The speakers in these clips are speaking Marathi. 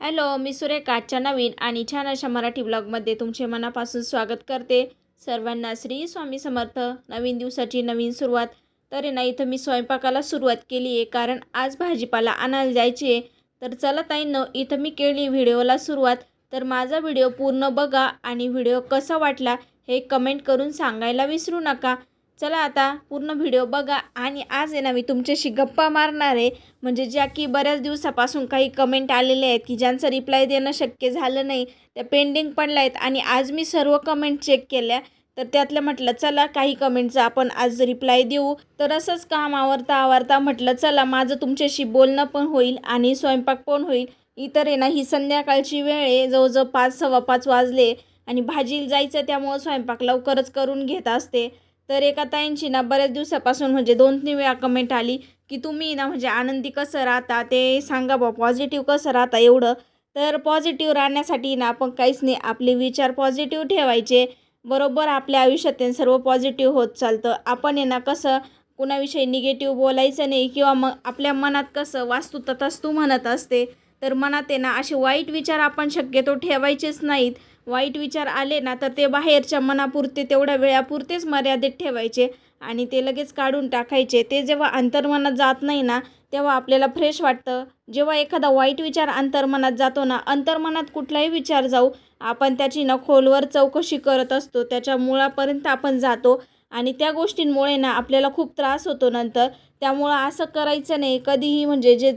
हॅलो मी सुरेखा आजच्या नवीन आणि छान अशा मराठी ब्लॉगमध्ये तुमचे मनापासून स्वागत करते. सर्वांना श्री स्वामी समर्थ. नवीन दिवसाची नवीन सुरुवात. तर नाही ना इथं मी स्वयंपाकाला सुरुवात केली आहे कारण आज भाजीपाला आणायला जायची आहे. तर चला ताईनं इथं मी केली व्हिडिओला सुरुवात. तर माझा व्हिडिओ पूर्ण बघा आणि व्हिडिओ कसा वाटला हे कमेंट करून सांगायला विसरू नका. चला आता पूर्ण व्हिडिओ बघा आणि आज आहे ना मी तुमच्याशी गप्पा मारणार आहे. म्हणजे ज्या की बऱ्याच दिवसापासून काही कमेंट आलेले आहेत की ज्यांचं रिप्लाय देणं शक्य झालं नाही त्या पेंडिंग पडल्या आहेत आणि आज मी सर्व कमेंट चेक केल्या. तर त्यातलं म्हटलं चला काही कमेंटचा आपण आज रिप्लाय देऊ. तर असंच काम आवरता आवरता म्हटलं चला माझं तुमच्याशी बोलणं पण होईल आणि स्वयंपाक पण होईल. इतर आहे ना ही संध्याकाळची वेळ आहे जवळजवळ पाच सव्वा पाच वाजले आणि भाजीला जायचं त्यामुळं स्वयंपाक लवकरच करून घेत असते. तर एका ताईंची ना बऱ्याच दिवसापासून म्हणजे दोन तीन वेळा कमेंट आली की तुम्ही ना म्हणजे आनंदी कसं राहता? ते सांगा बा पॉझिटिव्ह कसं राहता एवढं? तर पॉझिटिव्ह राहण्यासाठी ना आपण काहीच नाही आपले विचार पॉझिटिव्ह ठेवायचे. बरोबर आपल्या आयुष्यात सर्व पॉझिटिव्ह होत चालतं. आपण आहे ना कसं कुणाविषयी निगेटिव्ह बोलायचं नाही किंवा मग आपल्या मनात कसं वास्तू तथास्तू म्हणत असते. तर मनात आहे ना असे वाईट विचार आपण शक्यतो ठेवायचेच नाहीत. वाईट विचार आले ना तर ते बाहेरच्या मनापुरते तेवढ्या वेळापुरतेच मर्यादित ठेवायचे आणि ते लगेच काढून टाकायचे. ते जेव्हा अंतर्मनात जात नाही ना तेव्हा आपल्याला फ्रेश वाटतं. जेव्हा एखादा वाईट विचार अंतर्मनात जातो ना अंतर्मनात कुठलाही विचार जाऊ आपण त्याची न खोलवर चौकशी करत असतो. त्याच्या मुळापर्यंत आपण जातो. आणि त्या गोष्टींमुळे ना आपल्याला खूप त्रास होतो नंतर. त्यामुळं असं करायचं नाही. कधीही म्हणजे जे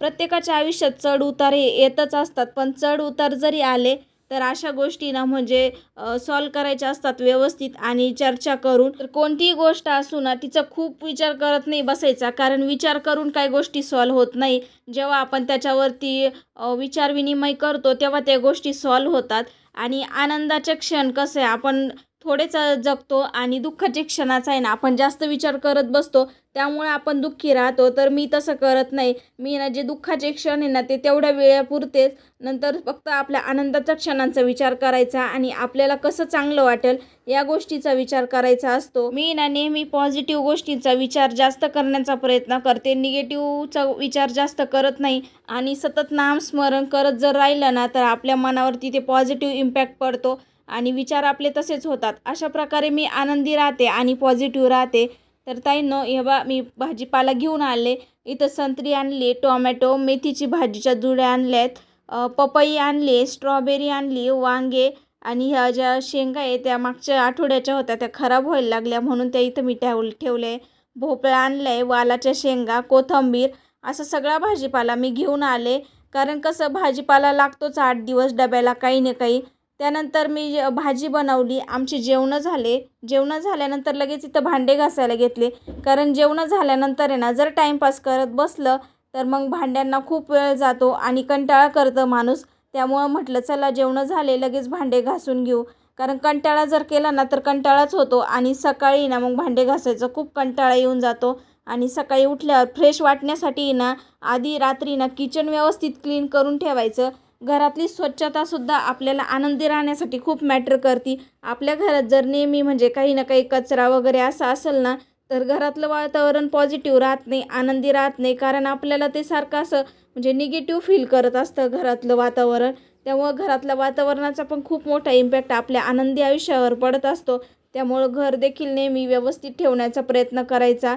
प्रत्येकाच्या आयुष्यात चढ उतार हे येतच असतात. पण चढ उतार जरी आले तर अशा गोष्टींना म्हणजे सॉल्व करायच्या असतात व्यवस्थित आणि चर्चा करून. तर कोणतीही गोष्ट असू ना तिचा खूप विचार करत नाही बसायचा. कारण विचार करून काही गोष्टी सॉल्व होत नाही. जेव्हा आपण त्याच्यावरती विचार विनिमय करतो तेव्हा त्या गोष्टी सॉल्व होतात. आणि आनंदाचे क्षण कसे आहे आपण थोडेच जगतो आणि दुःखाचे क्षणाचा आहे ना आपण जास्त विचार करत बसतो त्यामुळे आपण दुःखी राहतो. तर मी तसं करत नाही. मी ना जे दुःखाचे क्षण आहे ना ते तेवढ्या वेळापुरतेच नंतर फक्त आपल्या आनंदाच्या क्षणांचा विचार करायचा आणि आपल्याला कसं चांगलं वाटेल या गोष्टीचा विचार करायचा असतो. मी ना नेहमी पॉझिटिव्ह गोष्टींचा विचार जास्त करण्याचा प्रयत्न करते. निगेटिव्हचा विचार जास्त करत नाही आणि सतत नामस्मरण करत जर राहिलं ना तर आपल्या मनावरती ते पॉझिटिव्ह इम्पॅक्ट पडतो. आणि विचार आपले तसेच होतात. अशा प्रकारे मी आनंदी राहते आणि पॉझिटिव्ह राहते. तर ताईंनो हे मी भाजीपाला घेऊन आले. इथं संत्री आणली टोमॅटो मेथीची भाजीच्या जुड्या आहेत पपई आणली स्ट्रॉबेरी आणली वांगे आणि ह्या ज्या शेंगा आहे त्या मागच्या आठवड्याच्या होत्या त्या खराब व्हायला लागल्या म्हणून त्या इथं मी ठेव ठेवले आहे भोपळा आणलं आहे वालाच्या शेंगा कोथंबीर असं सगळा भाजीपाला मी घेऊन आले. कारण कसं भाजीपाला लागतोच आठ दिवस डब्याला काही ना काही. त्यानंतर मी भाजी बनवली आमचे जेवणं झाले. जेवणं झाल्यानंतर लगेच इथं भांडे घासायला घेतले. कारण जेवणं झाल्यानंतर आहे ना जर टाईमपास करत बसलं तर मग भांड्यांना खूप वेळ जातो आणि कंटाळा करतं माणूस. त्यामुळं म्हटलं चला जेवणं झाले लगेच भांडे घासून घेऊ. कारण कंटाळा जर केला ना तर कंटाळाच होतो आणि सकाळी ना मग भांडे घासायचं खूप कंटाळा येऊन जातो. आणि सकाळी उठल्यावर फ्रेश वाटण्यासाठी ना आधी रात्री ना किचन व्यवस्थित क्लीन करून ठेवायचं. घरातली स्वच्छतासुद्धा आपल्याला आनंदी राहण्यासाठी खूप मॅटर करते. आपल्या घरात जर नेहमी म्हणजे काही ना काही कचरा वगैरे असा असेल ना तर घरातलं वातावरण पॉझिटिव्ह राहत नाही आनंदी राहत नाही. कारण आपल्याला ते सारखं असं म्हणजे निगेटिव्ह फील करत असतं घरातलं वातावरण. त्यामुळं घरातल्या वातावरणाचा पण खूप मोठा इम्पॅक्ट आपल्या आनंदी आयुष्यावर पडत असतो. त्यामुळं घर देखील नेहमी व्यवस्थित ठेवण्याचा प्रयत्न करायचा.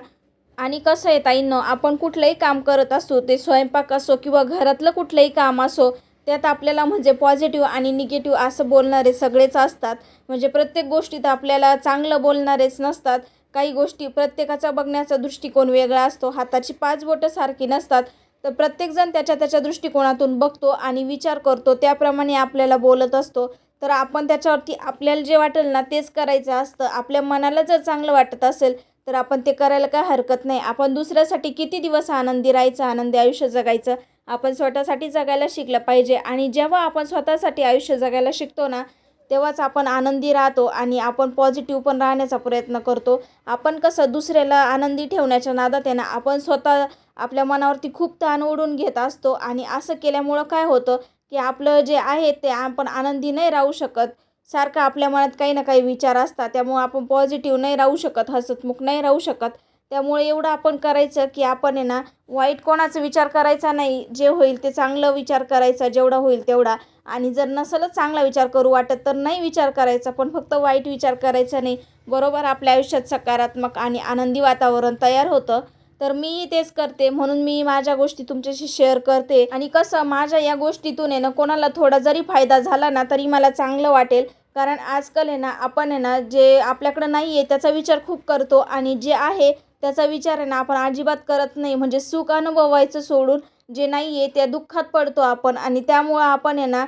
आणि कसं आहे ताईंनो आपण कुठलंही काम करत असतो ते स्वयंपाक असो किंवा घरातलं कुठलंही काम असो त्यात आपल्याला म्हणजे पॉझिटिव्ह आणि निगेटिव्ह असं बोलणारे सगळेच असतात. म्हणजे प्रत्येक गोष्टीत आपल्याला चांगलं बोलणारेच नसतात. काही गोष्टी प्रत्येकाचा बघण्याचा दृष्टिकोन वेगळा असतो. हाताची पाच बोटं सारखी नसतात. तर प्रत्येकजण त्याच्या त्याच्या दृष्टिकोनातून बघतो आणि विचार करतो. त्याप्रमाणे आपल्याला बोलत असतो. तर आपण त्याच्यावरती आपल्याला जे वाटेल ना तेच करायचं असतं. आपल्या मनाला जर चांगलं वाटत असेल तर आपण ते करायला काय हरकत नाही. आपण दुसऱ्यासाठी किती दिवस आनंदी राहायचं आनंदी आयुष्य जगायचं आपण स्वतःसाठी जगायला शिकलं पाहिजे. आणि जेव्हा आपण स्वतःसाठी आयुष्य जगायला शिकतो ना तेव्हाच आपण आनंदी राहतो आणि आपण पॉझिटिव्ह पण राहण्याचा प्रयत्न करतो. आपण कसं दुसऱ्याला आनंदी ठेवण्याच्या नादात आहे ना आपण स्वतः आपल्या मनावरती खूप ताण ओढून घेत असतो. आणि असं केल्यामुळं काय होतं की आपलं जे आहे ते आपण आनंदी नाही राहू शकत. सारखं आपल्या मनात काही ना काही विचार असतात त्यामुळं आपण पॉझिटिव्ह नाही राहू शकत हसतमुख नाही राहू शकत. त्यामुळे एवढं आपण करायचं की आपण आहे ना वाईट कोणाचा विचार करायचा नाही जे होईल ते चांगलं विचार करायचा जेवढा होईल तेवढा. आणि जर नसलच चांगला विचार करू वाटत तर नाही विचार करायचा पण फक्त वाईट विचार करायचा नाही. बरोबर आपल्या आयुष्यात सकारात्मक आणि आनंदी वातावरण तयार होतं. तर मी तेच करते म्हणून मी माझ्या गोष्टी तुमच्याशी शेअर करते. आणि कसं माझ्या या गोष्टीतून आहे ना कोणाला थोडा जरी फायदा झाला ना तरी मला चांगलं वाटेल. कारण आजकाल आहे ना आपण आहे ना जे आपल्याकडं नाही आहे त्याचा विचार खूप करतो आणि जे आहे त्याचा विचार आहे ना आपण अजिबात करत नाही. म्हणजे सुख अनुभवायचं सोडून जे नाही आहे त्या दुःखात पडतो आपण आणि त्यामुळं आपण आहे ना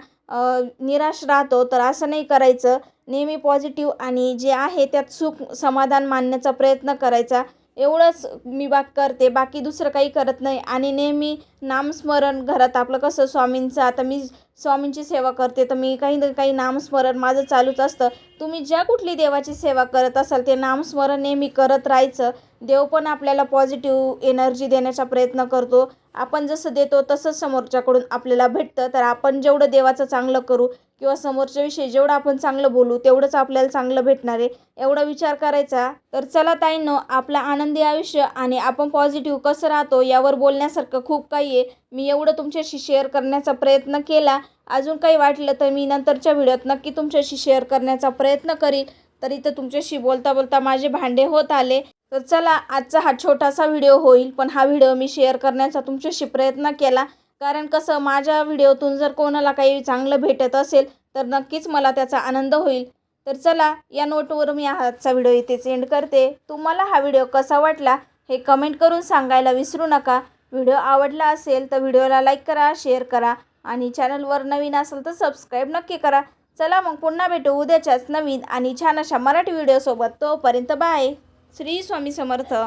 निराश राहतो. तर असं नाही करायचं. नेहमी पॉझिटिव्ह आणि जे आहे त्यात सुख समाधान मानण्याचा प्रयत्न करायचा. एवढंच मी बाक करते बाकी दुसरं काही करत नाही. आणि नेहमी नामस्मरण घरात आपलं कसं स्वामींचं आता मी स्वामींची सेवा करते तर मी काही ना काही नामस्मरण माझं चालूच असतं. तुम्ही ज्या कुठली देवाची सेवा करत असाल ते नामस्मरण नेहमी करत राहायचं. देव पण आपल्याला पॉझिटिव्ह एनर्जी देण्याचा प्रयत्न करतो. आपण जसं देतो तसंच समोरच्याकडून आपल्याला भेटतं. तर आपण जेवढं देवाचं चांगलं करू किंवा समोरच्याविषयी जेवढं आपण चांगलं बोलू तेवढंच आपल्याला चांगलं भेटणार आहे. एवढा विचार करायचा. तर चला ताईंनो आपलं आनंदी आयुष्य आणि आपण पॉझिटिव्ह कसं राहतो यावर बोलण्यासारखं खूप काही आहे. मी एवढं तुमच्याशी शेअर करण्याचा प्रयत्न केला. अजून काही वाटलं तर मी नंतरच्या व्हिडिओत नक्की तुमच्याशी शेअर करण्याचा प्रयत्न करीन. तर इथं तुमच्याशी बोलता बोलता माझे भांडे होत आले. तर चला आजचा हा छोटासा व्हिडिओ होईल पण हा व्हिडिओ मी शेअर करण्याचा तुमच्याशी प्रयत्न केला. कारण कसं माझ्या व्हिडिओतून जर कोणाला काही चांगलं भेटत असेल तर नक्कीच मला त्याचा आनंद होईल. तर चला या नोटवर मी आजचा व्हिडिओ इथेच एंड करते. तुम्हाला हा व्हिडिओ कसा वाटला हे कमेंट करून सांगायला विसरू नका. व्हिडिओ आवडला असेल तर व्हिडिओला लाईक करा शेअर करा आणि चॅनलवर नवीन असेल तर सबस्क्राईब नक्की करा. चला मग पुन्हा भेटू उद्याच्याच नवीन आणि छान अशा मराठी व्हिडिओसोबत. तोपर्यंत बाय श्री स्वामी समर्थ.